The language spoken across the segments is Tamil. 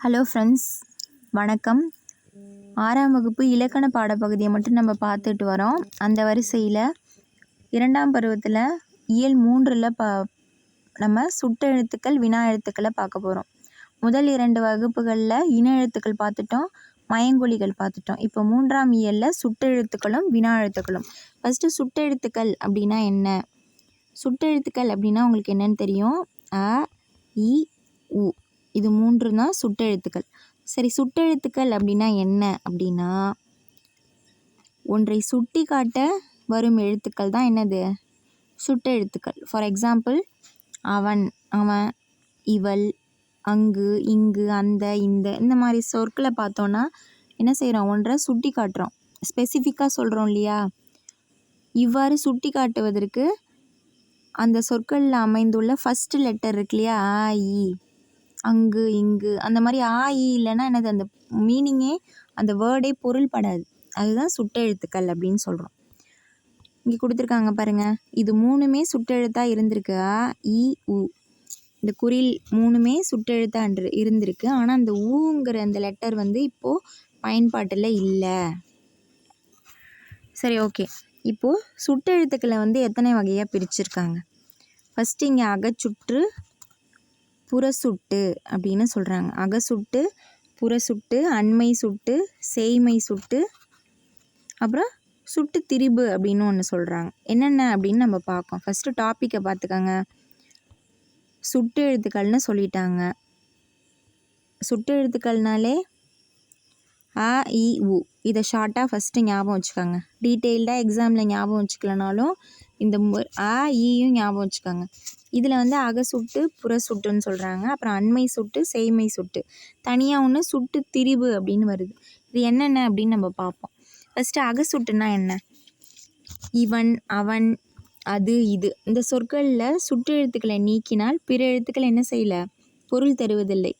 ஹலோ ஃப்ரெண்ட்ஸ் வணக்கம். ஆறாம் வகுப்பு இலக்கண பாடப்பகுதியை மட்டும் நம்ம பார்த்துட்டு வரோம். அந்த வரிசையில் இரண்டாம் பருவத்தில் இயல் மூன்றில் ப நம்ம சுட்டெழுத்துக்கள் வினா எழுத்துக்களை பார்க்க போகிறோம் முதல் இரண்டு வகுப்புகளில் இன எழுத்துக்கள் பார்த்துட்டோம் மயங்கொலிகள் பார்த்துட்டோம். இப்போ மூன்றாம் இயலில் சுட்டெழுத்துக்களும் வினா எழுத்துக்களும். ஃபஸ்ட்டு சுட்டெழுத்துக்கள் அப்படின்னா என்ன? சுட்டெழுத்துக்கள் அப்படின்னா உங்களுக்கு என்னன்னு தெரியும்? அ இ உ. இது மூன்று தான் சுட்டெழுத்துக்கள். சரி சுட்டெழுத்துக்கள் அப்படின்னா என்ன? அப்படின்னா ஒன்றை சுட்டி காட்ட வரும் எழுத்துக்கள் தான் என்னது? சுட்டெழுத்துக்கள். ஃபார் எக்ஸாம்பிள் அவன் அவன் இவள் அங்கு இங்கு அந்த இந்த இந்த மாதிரி சொற்களை பார்த்தோன்னா என்ன செய்கிறோம் ஒன்றை சுட்டி காட்டுறோம். ஸ்பெசிஃபிக்காக சொல்கிறோம் இல்லையா? இவ்வாறு சுட்டி காட்டுவதற்கு அந்த சொற்களில் அமைந்துள்ள ஃபஸ்ட்டு லெட்டர் இருக்கு இல்லையா? ஆ இ. அங்கு இங்கு அந்த மாதிரி ஆ இ இல்லைன்னா என்னது அந்த மீனிங்கே அந்த வேர்டே பொருள்படாது. அதுதான் சுட்டெழுத்துக்கள் அப்படின்னு சொல்கிறோம் இங்கே கொடுத்துருக்காங்க பாருங்கள் இது மூணுமே சுட்டெழுத்தாக இருந்திருக்கு. ஆ இ உ. இந்த குறில் மூணுமே சுட்டெழுத்தாக இருந்திருக்கு. ஆனால் அந்த ஊங்கிற அந்த லெட்டர் வந்து இப்போது பயன்பாட்டில் இல்லை. சரி ஓகே. இப்போது சுட்டெழுத்துக்களை வந்து எத்தனை வகையாக பிரிச்சிருக்காங்க? ஃபஸ்ட்டு இங்கே அகச்சுற்று புறசுட்டு அப்படின்னு சொல்கிறாங்க அகசுட்டு புறசுட்டு அண்மை சுட்டு சேய்மை சுட்டு அப்புறம் சுட்டு திரிபு அப்படின்னு ஒன்று சொல்கிறாங்க என்னென்ன அப்படின்னு நம்ம பார்க்கோம். ஃபஸ்ட்டு டாப்பிக்கை பார்த்துக்கோங்க. சுட்டு எழுத்துக்கள்னு சொல்லிட்டாங்க. சுட்டு எழுத்துக்கள்னாலே அ இ உ. இதை ஷார்ட்டாக ஃபஸ்ட்டு ஞாபகம் வச்சுக்கோங்க. டீட்டெயில்டாக எக்ஸாமில் ஞாபகம் வச்சுக்கலனாலும் இந்த மு- அ ஈயும் ஞாபகம் வச்சுக்கோங்க. இதில் வந்து அக சுட்டு புற சுட்டுன்னு சொல்கிறாங்க அப்புறம் அண்மை சுட்டு செய்மை சுட்டு. தனியாக ஒன்று சுட்டு திரிபு அப்படின்னு வருது. இது என்னென்ன அப்படின்னு நம்ம பார்ப்போம். ஃபஸ்ட்டு அக சுட்டுனா என்ன? இவன் அவன் அது இது. இந்த சொற்களில் சுட்டு எழுத்துக்களை நீக்கினால் பிற எழுத்துக்கள் என்ன செய்யல? பொருள் தருவதில்லை.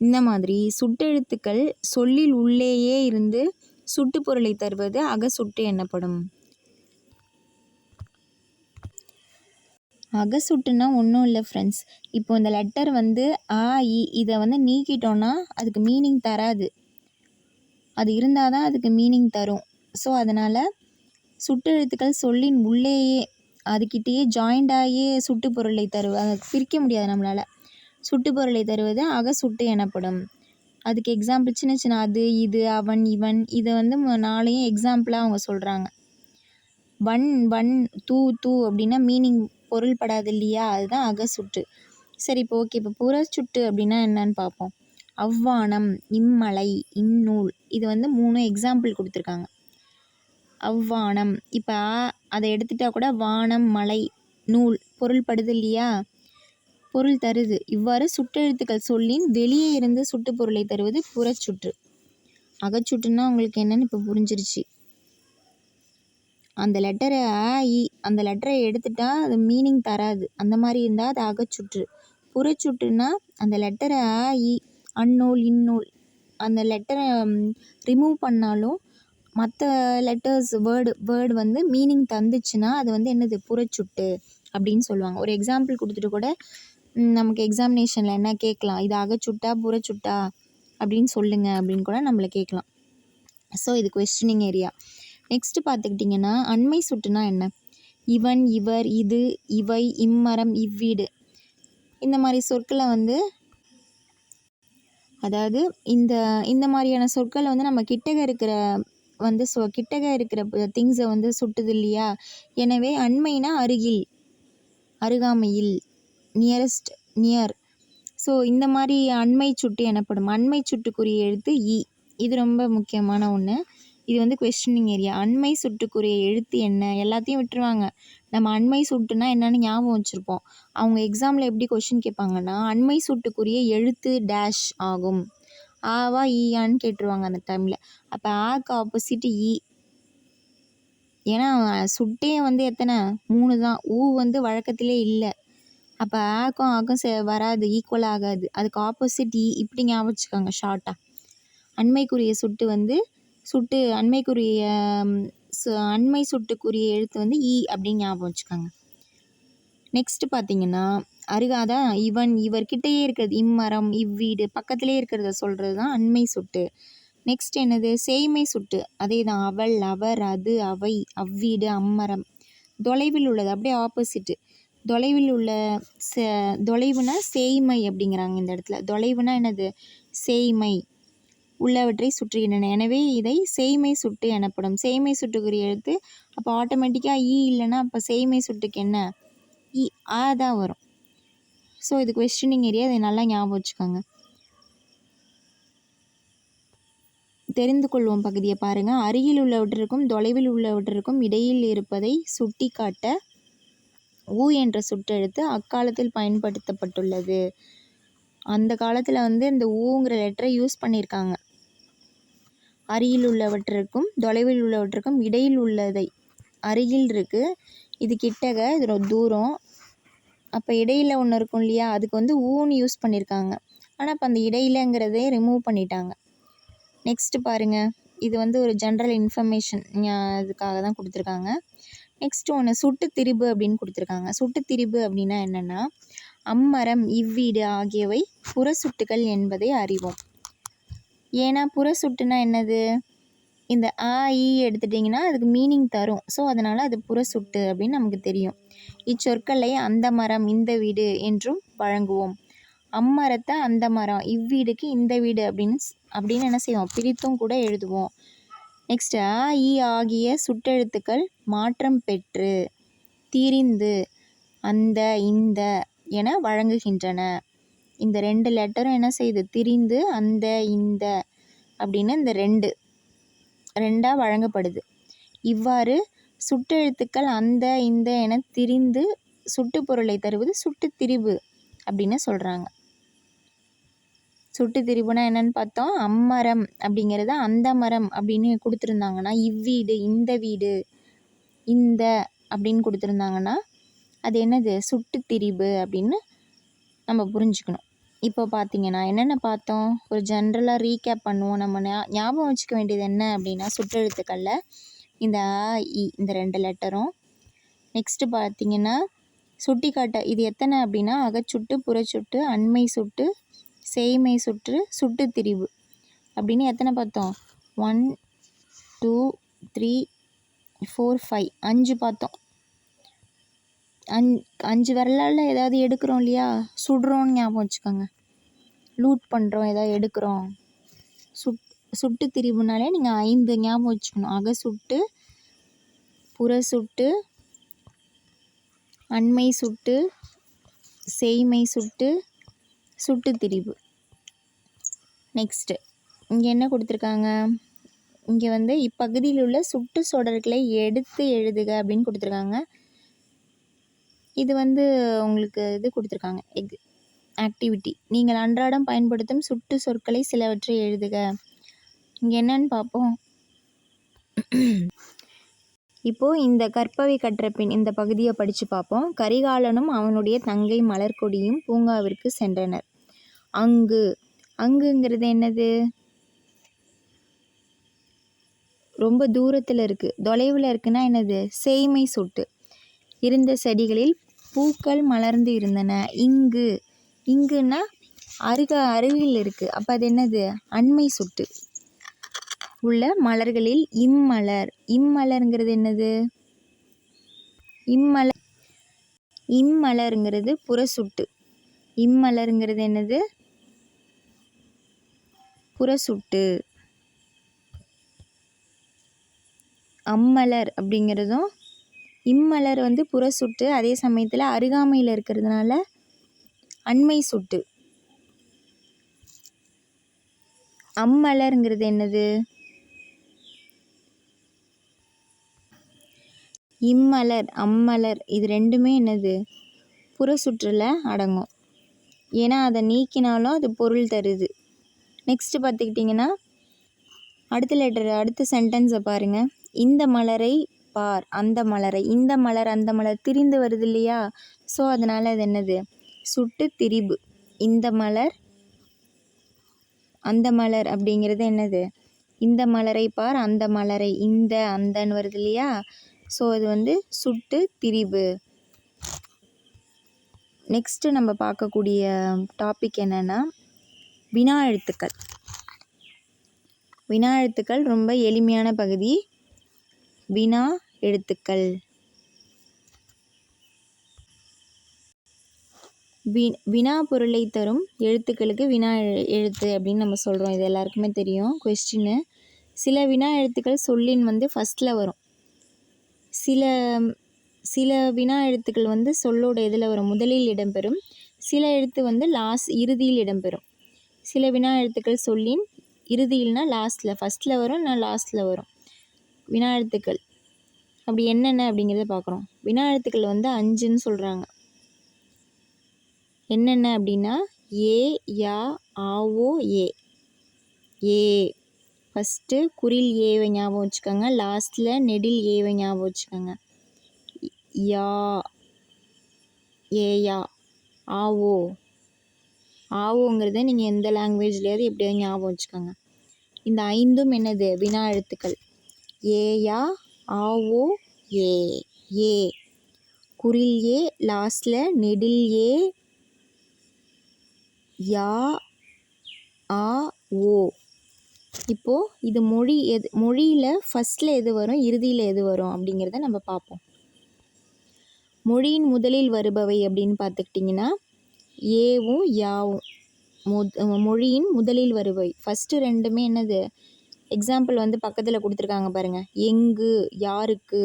இந்த மாதிரி சுட்டெழுத்துக்கள் சொல்லில் உள்ளேயே இருந்து சுட்டு பொருளை தருவது அகசுட்டு எனப்படும். அகசுட்டுனா ஒன்றும் இல்லை ஃப்ரெண்ட்ஸ் இப்போ இந்த லெட்டர் வந்து ஆ இ இதை வந்து நீக்கிட்டோன்னா அதுக்கு மீனிங் தராது. அது இருந்தால் தான் அதுக்கு மீனிங் தரும். ஸோ அதனால் சுட்டெழுத்துக்கள் சொல்லின் உள்ளேயே அதுக்கிட்டேயே ஜாயிண்ட் ஆகியே சுட்டு பொருளை தருவ பிரிக்க முடியாது நம்மளால். சுட்டு பொருளை தருவது அகசுட்டு எனப்படும். அதுக்கு எக்ஸாம்பிள் சின்ன சின்ன அது இது அவன் இவன் இதை வந்து ம- நாளையும் எக்ஸாம்பிளாக அவங்க சொல்கிறாங்க வன் வன் தூ தூ அப்படின்னா மீனிங் பொருள்படாது இல்லையா? அதுதான் அகசுட்டு சரி இப்போ ஓகே இப்போ புறச்சுட்டு அப்படின்னா என்னன்னு பார்ப்போம். அவ்வானம் இம்மலை இந்நூல் இது வந்து மூணு எக்ஸாம்பிள் கொடுத்துருக்காங்க. அவ்வானம் இப்போ அதை எடுத்துட்டா கூட வானம் மலை நூல் பொருள்படுது இல்லையா? பொருள் தருது. இவ்வாறு சுட்டெழுத்துக்கள் சொல்லின் வெளியே இருந்து சுட்டு பொருளை தருவது புறச்சுற்று அகச்சுட்டுன்னா உங்களுக்கு என்னன்னு இப்போ புரிஞ்சிருச்சு. அந்த லெட்டரை ஆஇ இ அந்த லெட்டரை எடுத்துட்டா அது மீனிங் தராது. அந்த மாதிரி இருந்தால் அது அகச்சுற்று. புறச்சுட்டுன்னா அந்த லெட்டரை ஆஇ இ அந்நூல் இந்நூல். அந்த லெட்டரை ரிமூவ் பண்ணாலும் மற்ற லெட்டர்ஸ் வேர்டு வேர்டு வந்து மீனிங் தந்துச்சுன்னா அது வந்து என்னது? புறச்சுட்டு அப்படின்னு சொல்லுவாங்க. ஒரு எக்ஸாம்பிள் கொடுத்துட்டு கூட நமக்கு எக்ஸாமினேஷனில் என்ன கேட்கலாம்? இது அகச்சுட்டா புறச்சுட்டா அப்படின்னு சொல்லுங்கள் அப்படின்னு கூட நம்மளை கேட்கலாம். ஸோ இது கொஸ்டினிங் ஏரியா நெக்ஸ்ட்டு பார்த்துக்கிட்டிங்கன்னா அண்மை சுட்டுனா என்ன? இவன் இவர் இது இவை இம்மரம் இவ்வீடு. இந்த மாதிரி சொற்களை வந்து அதாவது இந்த இந்த மாதிரியான சொற்களை வந்து நம்ம கிட்டக இருக்கிற வந்து சொ கிட்டக இருக்கிற திங்ஸை வந்து சுட்டுது இல்லையா? எனவே அண்மைனா அருகில் அருகாமையில். நியரஸ்ட் நியர் ஸோ இந்த மாதிரி அண்மை சுட்டு எனப்படும். அண்மை சுட்டுக்குரிய எழுத்து இ. இது ரொம்ப முக்கியமான ஒன்று இது வந்து கொஸ்டினிங் ஏரியா அண்மை சுட்டுக்குரிய எழுத்து என்ன? எல்லாத்தையும் விட்டுருவாங்க. நம்ம அண்மை சுட்டுனா என்னன்னு ஞாபகம் வச்சுருப்போம். அவங்க எக்ஸாமில் எப்படி கொஷின் கேட்பாங்கன்னா அண்மை சுட்டுக்குரிய எழுத்து டேஷ் ஆகும். ஆவா ஈயான்னு கேட்டுருவாங்க அந்த டைமில் அப்போ ஆக்கு ஆப்போசிட் இ. ஏன்னா சுட்டே வந்து எத்தனை? மூணு தான். ஊ வந்து வழக்கத்திலே இல்லை. அப்போ ஆக்கும் ஆக்கும் சே வராது ஈக்குவல் ஆகாது. அதுக்கு ஆப்போசிட் இ e, இப்படி ஞாபகம் வச்சுக்கோங்க ஷார்ட்டாக அண்மைக்குரிய சுட்டு வந்து சுட்டு அண்மைக்குரிய சு- அண்மை சுட்டுக்குரிய எழுத்து வந்து ஈ அப்படின்னு ஞாபகம் வச்சுக்கோங்க. நெக்ஸ்ட்டு பார்த்தீங்கன்னா அருகாதான் இவன் இவர்கிட்டயே இருக்கிறது இம்மரம் இவ்வீடு பக்கத்திலே இருக்கிறத சொல்கிறது தான் அண்மை சுட்டு. நெக்ஸ்ட் என்னது? சேய்மை சுட்டு. அதே தான் அவள் அவர் அது அவை அவ்வீடு அம்மரம். தொலைவில் உள்ளது அப்படியே ஆப்போசிட்டு தொலைவில் உள்ள ச தொலைவுனா சேய்மை அப்படிங்கிறாங்க இந்த இடத்துல. தொலைவுனா என்னது? சேய்மை. உள்ளவற்றை சுற்றுகின்றன. எனவே இதை சேய்மை சுட்டு எனப்படும். சேய்மை சுட்டுக்குரிய எழுத்து அப்போ ஆட்டோமேட்டிக்காக ஈ இல்லைன்னா அப்போ சேய்மை சுட்டுக்கு என்ன? இ ஆ தான் வரும். ஸோ இது கொஸ்டினிங் ஏரியா அதை நல்லா ஞாபகம் வச்சுக்கோங்க. தெரிந்து கொள்வோம் பகுதியை பாருங்கள் அருகில் உள்ளவற்றிற்கும் தொலைவில் உள்ளவற்றிற்கும் இடையில் இருப்பதை சுட்டி காட்ட ஊ என்ற சுட்டெழுத்து அக்காலத்தில் பயன்படுத்தப்பட்டுள்ளது. அந்த காலத்தில் வந்து இந்த ஊங்கிற லெட்டரை யூஸ் பண்ணியிருக்காங்க அருகில் உள்ளவற்றிற்கும் தொலைவில் உள்ளவற்றிற்கும் இடையில் உள்ளதை அருகில் இருக்குது இது கிட்டக இது ரொம்ப தூரம். அப்போ இடையில் ஒன்று இருக்கும் இல்லையா? அதுக்கு வந்து ஊன்னு யூஸ் பண்ணியிருக்காங்க ஆனால் இப்போ அந்த இடையிலங்கிறதே ரிமூவ் பண்ணிட்டாங்க. நெக்ஸ்ட்டு பாருங்கள் இது வந்து ஒரு ஜென்ரல் இன்ஃபர்மேஷன் இதுக்காக தான் கொடுத்துருக்காங்க. நெக்ஸ்ட் ஒன்று சுட்டு திரிபு அப்படின்னு கொடுத்துருக்காங்க. சுட்டு திரிபு அப்படின்னா என்னென்னா அம்மரம் இவ்வீடு ஆகியவை புறசுட்டுகள் என்பதை அறிவோம். ஏன்னா புறசுட்டுனா என்னது? இந்த ஆ ஈ எடுத்துட்டிங்கன்னா அதுக்கு மீனிங் தரும். ஸோ அதனால் அது புற சுட்டு அப்படின்னு நமக்கு தெரியும். இச்சொற்களை அந்த மரம் இந்த வீடு என்றும் வழங்குவோம். அம்மரத்தை அந்த மரம் இவ்வீடுக்கு இந்த வீடு அப்படின்னு அப்படின்னு என்ன செய்வோம்? பிரித்தும் கூட எழுதுவோம். நெக்ஸ்ட்டு அ இ ஆகிய சுட்டெழுத்துக்கள் மாற்றம் பெற்று திரிந்து அந்த இந்த என வழங்குகின்றன. இந்த ரெண்டு லெட்டரும் என்ன செய்யுது திரிந்து அந்த இந்த அப்படின்னு இந்த ரெண்டு ரெண்டாக வழங்கப்படுது. இவ்வாறு சுட்டெழுத்துக்கள் அந்த இந்த என திரிந்து சுட்டு பொருளை தருவது சுட்டு திரிபு அப்படின்னு சொல்கிறாங்க சுட்டு திரிபுனா என்னன்னு பார்த்தோம். அம்மரம் அப்படிங்கிறத அந்த மரம் அப்படின்னு கொடுத்துருந்தாங்கன்னா இவ்வீடு இந்த வீடு இந்த அப்படின்னு கொடுத்துருந்தாங்கன்னா அது என்னது? சுட்டு திரிபு அப்படின்னு நம்ம புரிஞ்சுக்கணும். இப்போ பார்த்தீங்கன்னா என்னென்ன பார்த்தோம்? ஒரு ஜென்ரலாக ரீகேப் பண்ணுவோம். நம்ம ஞா- ஞாபகம் வச்சுக்க வேண்டியது என்ன அப்படின்னா சுற்றெழுத்துக்களில் இந்த ஆ இ இந்த ரெண்டு லெட்டரும். நெக்ஸ்ட்டு பார்த்தீங்கன்னா சுட்டி காட்ட இது எத்தனை அப்படின்னா அகச்சுட்டு புறச்சுட்டு அண்மை சுட்டு சேய்மை சுற்று சுட்டு திரிவு அப்படின்னு எத்தனை பார்த்தோம்? One two three four five அஞ்சு பார்த்தோம். அஞ் அஞ்சு விரலால் ஏதாவது எடுக்கிறோம் இல்லையா? சுடுறோன்னு ஞாபகம் வச்சுக்கோங்க. லூட் பண்ணுறோம் ஏதாவது எடுக்கிறோம். சுட் சுட்டு திரிவுனாலே நீங்கள் ஐந்து ஞாபகம் வச்சுக்கணும். அக சுட்டு புற சுட்டு அண்மை சுட்டு சேய்மை சுட்டு சுட்டு திரிவு நெக்ஸ்ட்டு இங்கே என்ன கொடுத்துருக்காங்க? இங்கே வந்து இப்பகுதியில் உள்ள சுட்டு சொடர்களை எடுத்து எழுதுக அப்படின்னு கொடுத்துருக்காங்க. இது வந்து உங்களுக்கு இது கொடுத்துருக்காங்க எக் ஆக்டிவிட்டி நீங்கள் அன்றாடம் பயன்படுத்தும் சுட்டு சொற்களை சிலவற்றை எழுதுக. இங்கே என்னன்னு பார்ப்போம். இப்போது இந்த கற்பவை கற்ற பின் இந்த பகுதியை படித்து பார்ப்போம். கரிகாலனும் அவனுடைய தங்கை மலர்கொடியும் பூங்காவிற்கு சென்றனர். அங்கு அங்குங்கிறது என்னது? ரொம்ப தூரத்தில் இருக்குது தொலைவில் இருக்குன்னா என்னது? சேமை சுட்டு. இருந்த செடிகளில் பூக்கள் மலர்ந்து இருந்தன. இங்கு இங்குன்னா அருக அருகில் இருக்குது அப்போ அது என்னது? அண்மை சுட்டு. உள்ள மலர்களில் இம்மலர். இம்மலருங்கிறது என்னது? இம்மலர் இம்மலருங்கிறது புறசுட்டு. இம்மலருங்கிறது என்னது? புறசுட்டு. அம்மலர் அப்படிங்கிறதும் இம்மலர் வந்து புறசுட்டு அதே சமயத்தில் அருகாமையில் இருக்கிறதுனால அண்மை சுட்டு. அம்மலருங்கிறது என்னது? இம்மலர் அம்மலர் இது ரெண்டுமே என்னது? புறசுற்றில் அடங்கும். ஏன்னா அதை நீக்கினாலும் அது பொருள் தருது. நெக்ஸ்ட்டு பார்த்துக்கிட்டிங்கன்னா அடுத்த லெட்டர் அடுத்த சென்டென்ஸை பாருங்கள் இந்த மலரை பார் அந்த மலரை இந்த மலர் அந்த மலர் திரிந்து வருது இல்லையா? ஸோ அதனால் அது என்னது? சுட்டு திரிபு. இந்த மலர் அந்த மலர் அப்படிங்கிறது என்னது? இந்த மலரை பார் அந்த மலரை இந்த அந்தன்னு வருது இல்லையா? ஸோ அது வந்து சுட்டு திரிபு நெக்ஸ்ட்டு நம்ம பார்க்கக்கூடிய டாபிக் என்னென்னா வினா எழுத்துக்கள். வினா எழுத்துக்கள் ரொம்ப எளிமையான பகுதி. வினா எழுத்துக்கள். வி வினா பொருளை தரும் எழுத்துக்களுக்கு வினா எழுத்து அப்படின்னு நம்ம சொல்கிறோம் இது எல்லாருக்குமே தெரியும். கொஸ்டின்னு சில வினா எழுத்துக்கள் சொல்லின் வந்து ஃபஸ்ட்டில் வரும். சில சில வினா எழுத்துக்கள் வந்து சொல்லோட இதில் வரும் முதலில் இடம்பெறும். சில எழுத்து வந்து லாஸ்ட் இறுதியில் இடம்பெறும். சில வினா எழுத்துக்கள் சொல்லின் இறுதியில்னா லாஸ்ட்டில் ஃபஸ்ட்டில் வரும் நான் லாஸ்ட்டில் வரும். வினா எழுத்துக்கள். அப்படி என்னென்ன அப்படிங்கிறத பார்க்குறோம். வினா எழுத்துக்கள் வந்து அஞ்சுன்னு சொல்கிறாங்க என்னென்ன அப்படின்னா ஏ யா ஆவோ ஏ. ஏ. ஃபஸ்ட்டு குரில் ஏவை ஞாபகம் வச்சுக்கோங்க. லாஸ்ட்டில் நெடில் ஏவை ஞாபகம் வச்சுக்கோங்க. யா ஏயா ஆவோ ஆவோங்கிறத நீங்கள் எந்த லாங்குவேஜ்லேயாவது எப்படியாவது ஞாபகம் வச்சுக்கோங்க. இந்த ஐந்தும் என்னது? வினா எழுத்துக்கள். ஏயா ஆவோ ஏ ஏ. குரில் ஏ லாஸ்ட்டில் நெடில் ஏ யா ஆ ஓ. இப்போது இது மொழி எது மொழியில் ஃபஸ்ட்டில் எது வரும் இறுதியில் எது வரும் அப்படிங்கிறத நம்ம பார்ப்போம். மொழியின் முதலில் வருபவை அப்படின்னு பார்த்துக்கிட்டிங்கன்னா ஏவும் யாவும். முத் மொழியின் முதலில் வருபவை. ஃபஸ்ட்டு ரெண்டுமே என்னது? எக்ஸாம்பிள் வந்து பக்கத்தில் கொடுத்துருக்காங்க பாருங்கள் எங்கு யாருக்கு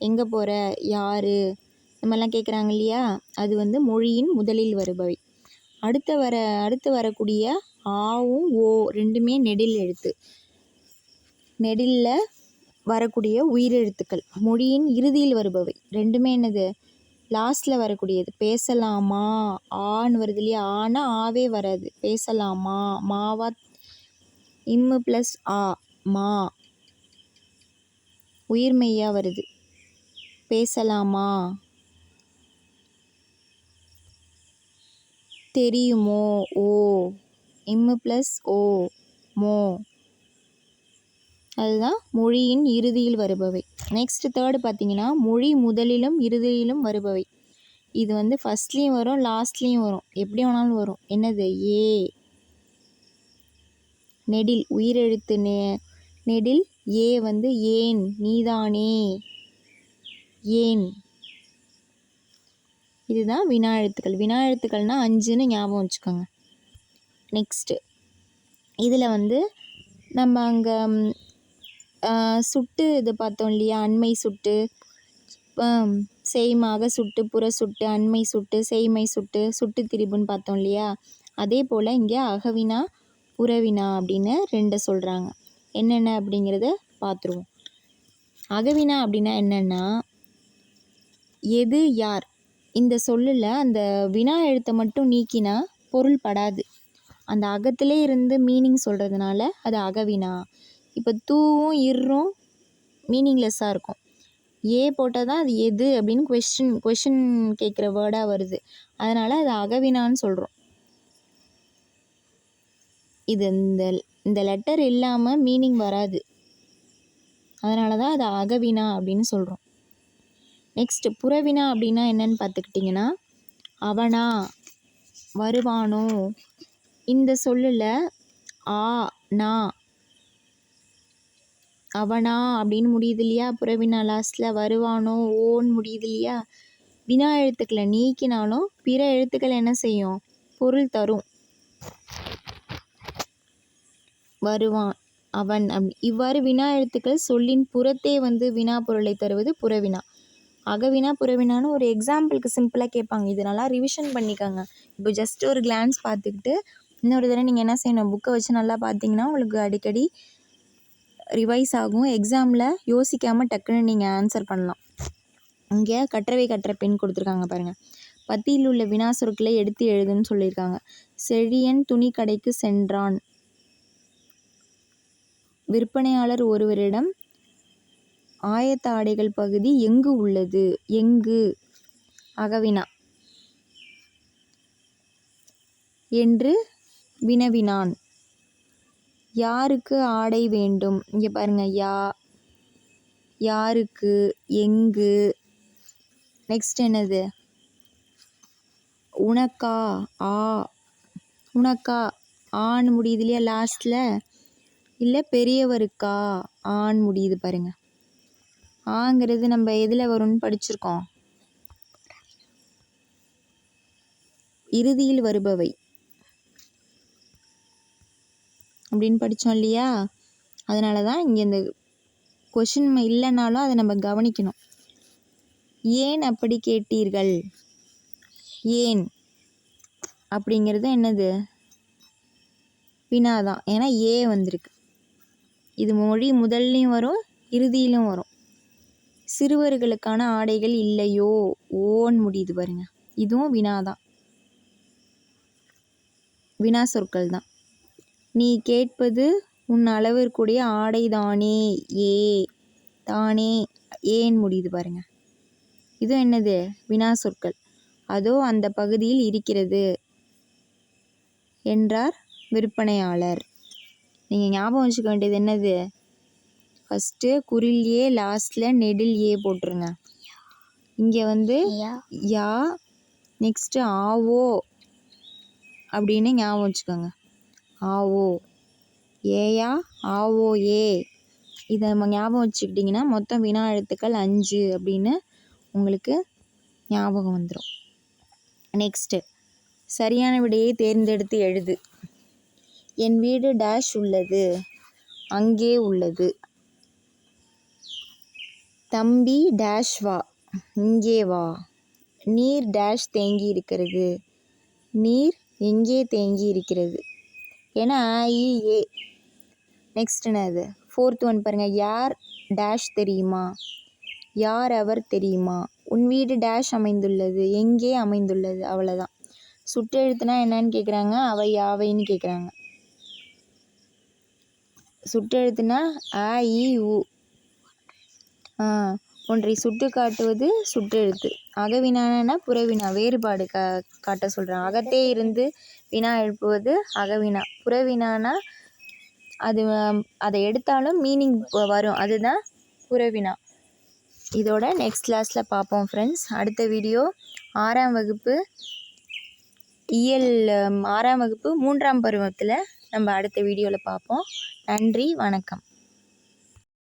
எங்கே போகிற யாரு இந்த மாதிரிலாம் கேட்குறாங்க இல்லையா? அது வந்து மொழியின் முதலில் வருபவை. அடுத்த வர அடுத்து வரக்கூடிய ஆவும் ஓ ரெண்டுமே நெடில் எழுத்து. நெடில்ல வரக்கூடிய உயிரெழுத்துக்கள் மொழியின் இறுதியில் வருபவை. ரெண்டுமே என்னது? லாஸ்ட்டில் வரக்கூடியது. பேசலாமா? ஆன்னு வருது இல்லையா? ஆனா ஆவே வராது. பேசலாமா? மாவா இம்மு ப்ளஸ் ஆ மா. உயிர்மெய்யா வருது. பேசலாமா? தெரியுமோ? ஓ. இம்மு ப்ளஸ் ஓ மோ. அதுதான் மொழியின் இறுதியில் வருபவை. நெக்ஸ்ட் தேர்டு பார்த்தீங்கன்னா மொழி முதலிலும் இறுதியிலும் வருபவை. இது வந்து ஃபஸ்ட்லேயும் வரும் லாஸ்ட்லேயும் வரும். எப்படி வேணாலும் வரும். என்னது? ஏ நெடில் உயிரெழுத்து நெ நெடில் ஏ வந்து ஏன் நீதானே. ஏன். இதுதான் வினா எழுத்துக்கள். வினா எழுத்துக்கள்னால் அஞ்சுன்னு ஞாபகம் வச்சுக்கோங்க. நெக்ஸ்ட்டு இதில் வந்து நம்ம அங்கே சுட்டு இது பார்த்தோம் இல்லையா? அண்மை சுட்டு செய்மாக சுட்டு புற சுட்டு அண்மை சுட்டு செய்மை சுட்டு சுட்டு திரிபுன்னு பார்த்தோம் இல்லையா? அதே போல் இங்கே அகவினா புறவினா அப்படின்னு ரெண்டை சொல்கிறாங்க என்னென்ன அப்படிங்கிறத பார்த்துருவோம். அகவினா அப்படின்னா என்னென்னா எது யார்? இந்த சொல்லில் அந்த வினா எழுத்தை மட்டும் நீக்கினா பொருள் படாது அந்த அகத்திலே இருந்து மீனிங் சொல்கிறதுனால அது அகவினா. இப்போ தூவும் இர்ரும் மீனிங்லெஸ்ஸாக இருக்கும். ஏ போட்டால் தான் அது எது அப்படின்னு கொஷின் கொஷின் கேட்குற வேர்டாக வருது. அதனால் அது அகவினான்னு சொல்கிறோம் இது இந்த இந்த லெட்டர் இல்லாமல் மீனிங் வராது. அதனால தான் அது அகவினா அப்படின்னு சொல்கிறோம் நெக்ஸ்ட் புறவினா அப்படின்னா என்னன்னு பார்த்துக்கிட்டிங்கன்னா அவனா வருவானோ இந்த சொல்லில் ஆ நா அவனா அப்படின்னு முடியுது இல்லையா? புறவினா லாஸ்ட்டில் வருவானோ ஓன்னு முடியுது இல்லையா? வினா எழுத்துக்களை நீக்கினாலும் பிற எழுத்துக்கள் என்ன செய்யும்? பொருள் தரும். வருவான் அவன் அப் இவ்வாறு வினா எழுத்துக்கள் சொல்லின் புறத்தே வந்து வினா பொருளை தருவது புறவினா. அகவினா புறவினான்னு ஒரு எக்ஸாம்பிளுக்கு சிம்பிளாக கேட்பாங்க. இது நல்லா ரிவிஷன் பண்ணிக்கோங்க. இப்போ ஜஸ்ட் ஒரு கிளான்ஸ் பார்த்துக்கிட்டு இன்னொரு தடவை நீங்கள் என்ன செய்யணும்? புக்கை வச்சு நல்லா பார்த்தீங்கன்னா உங்களுக்கு அடிக்கடி ரிவைஸ் ஆகும். எக்ஸாமில் யோசிக்காமல் டக்குன்னு நீங்கள் ஆன்சர் பண்ணலாம். இங்கே கற்றவை கற்ற பெண் கொடுத்துருக்காங்க பாருங்கள் பத்தியில் உள்ள வினா சொற்களை எடுத்து எழுதுன்னு சொல்லியிருக்காங்க. செழியன் துணி கடைக்கு சென்றான். விற்பனையாளர் ஒருவரிடம் ஆயத்த ஆடைகள் பகுதி எங்கு உள்ளது? எங்கு? அகவினா. என்று வினவினான். யாருக்கு ஆடை வேண்டும்? இங்கே பாருங்கள் யா யாருக்கு எங்கு? நெக்ஸ்ட் என்னது? உனக்கா ஆ உனக்கா ஆண் முடியுது இல்லையா லாஸ்ட்டில் இல்லை பெரியவருக்கா? ஆண் முடியுது பாருங்க. ஆங்கிறது நம்ம எதில் வரும்னு படிச்சிருக்கோம். இறுதியில் வருபவை. அப்படின்னு படித்தோம் இல்லையா? அதனால தான் இங்கே இந்த கொஷின் இல்லைனாலும் அதை நம்ம கவனிக்கணும். ஏன் அப்படி கேட்டீர்கள்? ஏன்? அப்படிங்கிறது என்னது? வினாதான். ஏன்னா ஏ வந்திருக்கு. இது மொழி முதல்லையும் வரும் இறுதியிலும் வரும். சிறுவர்களுக்கான ஆடைகள் இல்லையோ? ஓன் முடியுது பாருங்க. இதுவும் வினாதான். வினா சொற்கள் தான் நீ கேட்பது உன் அளவிற்குரிய ஆடைதானே? ஏ தானே. ஏன் முடியுது பாருங்க. இது என்னது? வினா சொற்கள். அதோ அந்த பகுதியில் இருக்கிறது என்றார் விற்பனையாளர். நீங்கள் ஞாபகம் வச்சுக்க வேண்டியது என்னது? ஃபஸ்ட்டு குரில் ஏ லாஸ்ட்டில் நெடில் ஏ போட்டுருங்க. இங்கே வந்து யா. நெக்ஸ்ட்டு ஆவோ அப்படின்னு ஞாபகம் வச்சுக்கோங்க. ஆவோ. ஏயா ஆவோ ஏ இதை நம்ம ஞாபகம் வச்சுக்கிட்டிங்கன்னா மொத்தம் வினா எழுத்துக்கள் அஞ்சு அப்படின்னு உங்களுக்கு ஞாபகம் வந்துடும் நெக்ஸ்ட்டு சரியான விடையை தேர்ந்தெடுத்து எழுது. என் வீடு டேஷ் உள்ளது அங்கே உள்ளது. தம்பி டேஷ் வா இங்கே வா. நீர் டேஷ் தேங்கி இருக்கிறது நீர் எங்கே தேங்கி இருக்கிறது? ஏன்னா இ ஏ. நெக்ஸ்ட் என்னது ஃபோர்த் ஒன் பாருங்கள் யார் டேஷ் தெரியுமா? யார் அவர் தெரியுமா? உன் வீடு டேஷ் அமைந்துள்ளது. எங்கே அமைந்துள்ளது? அவ்வளோதான் சுட்டெழுத்துனா என்னன்னு கேட்குறாங்க அவை யாவைன்னு கேட்குறாங்க சுட்டெழுத்துனா ஆ இ உ. ஆ. ஒன்றை சுட்டு காட்டுவது சுட்டெழுத்து அகவினானா புறவினா வேறுபாடு கா காட்ட சொல்கிறேன் அகத்தே இருந்து வினா எழுப்புவது அகவினா. புறவினானா அது அதை எடுத்தாலும் மீனிங் வரும். அதுதான் புறவினா. இதோட நெக்ஸ்ட் கிளாஸில் பார்ப்போம் ஃப்ரெண்ட்ஸ் அடுத்த வீடியோ ஆறாம் வகுப்பு இயல் ஆறாம் வகுப்பு மூன்றாம் பருவத்தில் நம்ம அடுத்த வீடியோவில் பார்ப்போம் நன்றி வணக்கம்.